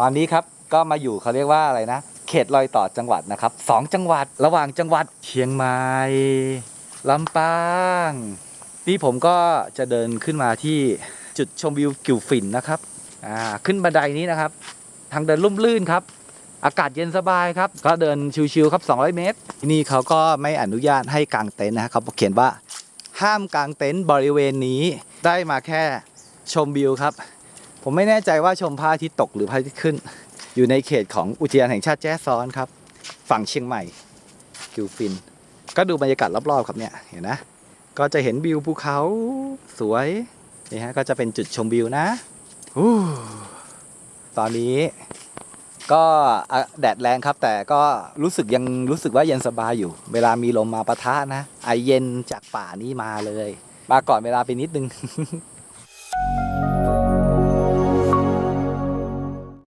ตอนนี้ครับก็มาอยู่เขาเรียกว่าอะไรนะ เขตรอยต่อจังหวัดนะครับสองจังหวัดระหว่างจังหวัดเชียงใหม่ลำปางนี่ผมก็จะเดินขึ้นมาที่จุดชมวิวกิวฝิ่นนะครับอ่าขึ้นบันไดนี้นะครับ ทางเดินลุ่มลื่นครับ อากาศเย็นสบายครับ ก็เดินชิวๆครับ 200 เมตร ที่นี่เขาก็ไม่อนุญาตให้กางเต็นท์นะครับเขาเขียนว่าห้ามกางเต็นท์บริเวณนี้ได้มาแค่ชมวิวครับ ผมไม่แน่ใจว่าชมพระอาทิตย์ตกหรือพระอาทิตย์ขึ้น อยู่ในเขตของอุทยานแห่งชาติแจ้ซ้อนครับ ฝั่งเชียงใหม่กิวฟิน ก็ดูบรรยากาศรอบๆครับเนี่ยเห็นนะ ก็จะเห็นวิวภูเขาสวยนี่ฮะก็จะเป็นจุดชมวิวนะอตอนนี้ก็แดดแรงครับ แต่ก็รู้สึกยังรู้สึกว่าเย็นสบายอยู่ เวลามีลมมาปะทะนะไอเย็นจากป่านี้มาเลย มาก่อนเวลาไปนิดนึง